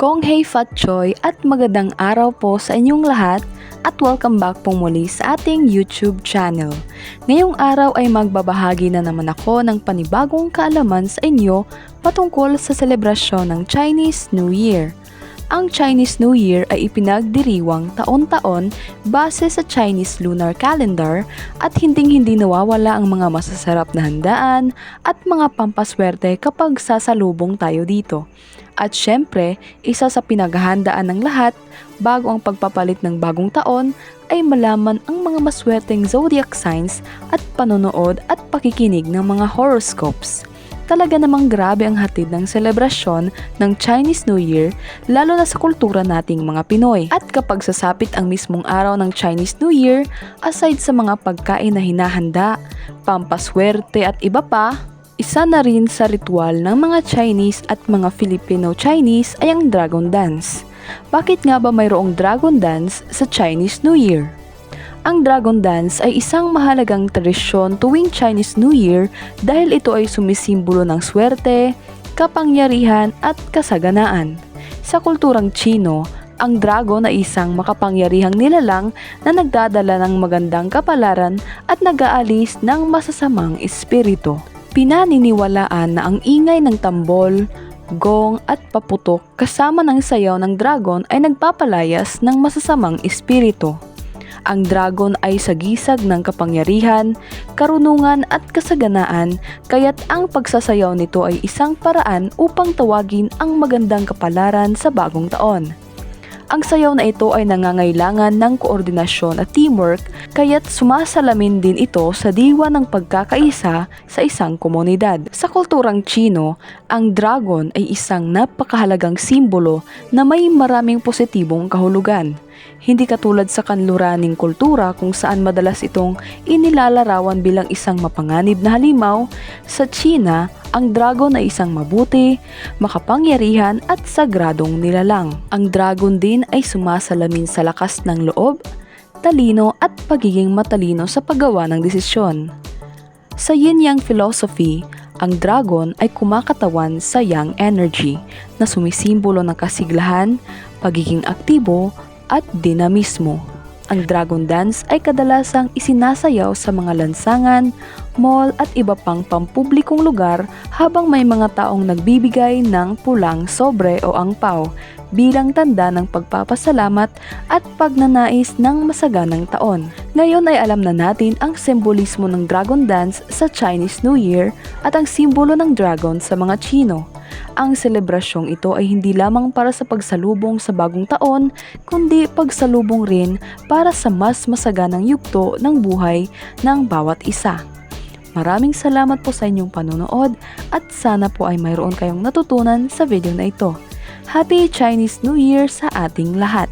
Kong Hei Fat Choi at magandang araw po sa inyong lahat at welcome back po muli sa ating YouTube channel. Ngayong araw ay magbabahagi na naman ako ng panibagong kaalaman sa inyo patungkol sa selebrasyon ng Chinese New Year. Ang Chinese New Year ay ipinagdiriwang taon-taon base sa Chinese lunar calendar at hinding-hindi nawawala ang mga masasarap na handaan at mga pampaswerte kapag sasalubong tayo dito. At syempre, isa sa pinaghahandaan ng lahat bago ang pagpapalit ng bagong taon ay malaman ang mga maswerteng zodiac signs at panonood at pakikinig ng mga horoscopes. Talaga namang grabe ang hatid ng selebrasyon ng Chinese New Year lalo na sa kultura nating mga Pinoy. At kapag sasapit ang mismong araw ng Chinese New Year, aside sa mga pagkain na hinahanda, pampaswerte at iba pa, isa na rin sa ritual ng mga Chinese at mga Filipino-Chinese ay ang Dragon Dance. Bakit nga ba mayroong Dragon Dance sa Chinese New Year? Ang Dragon Dance ay isang mahalagang tradisyon tuwing Chinese New Year dahil ito ay sumisimbolo ng swerte, kapangyarihan at kasaganaan. Sa kulturang Chino, ang dragon ay isang makapangyarihang nilalang na nagdadala ng magandang kapalaran at nag-aalis ng masasamang espiritu. Pinaniniwalaan na ang ingay ng tambol, gong at paputok kasama ng sayaw ng dragon ay nagpapalayas ng masasamang espiritu. Ang dragon ay sagisag ng kapangyarihan, karunungan at kasaganaan kaya't ang pagsasayaw nito ay isang paraan upang tawagin ang magandang kapalaran sa bagong taon. Ang sayaw na ito ay nangangailangan ng koordinasyon at teamwork kaya't sumasalamin din ito sa diwa ng pagkakaisa sa isang komunidad. Sa kulturang Chino, ang dragon ay isang napakahalagang simbolo na may maraming positibong kahulugan. Hindi katulad sa kanluraning kultura kung saan madalas itong inilalarawan bilang isang mapanganib na halimaw, sa China, ang dragon ay isang mabuti, makapangyarihan at sagradong nilalang. Ang dragon din ay sumasalamin sa lakas ng loob, talino at pagiging matalino sa paggawa ng desisyon. Sa yin yang philosophy, ang dragon ay kumakatawan sa yang energy na sumisimbolo ng kasiglahan, pagiging aktibo at dinamismo. Ang Dragon Dance ay kadalasang isinasayaw sa mga lansangan, mall at iba pang pampublikong lugar habang may mga taong nagbibigay ng pulang sobre o angpaw bilang tanda ng pagpapasalamat at pagnanais ng masaganang taon. Ngayon ay alam na natin ang simbolismo ng Dragon Dance sa Chinese New Year at ang simbolo ng dragon sa mga Chino. Ang selebrasyong ito ay hindi lamang para sa pagsalubong sa bagong taon, kundi pagsalubong rin para sa mas masaganang yugto ng buhay ng bawat isa. Maraming salamat po sa inyong panonood at sana po ay mayroon kayong natutunan sa video na ito. Happy Chinese New Year sa ating lahat!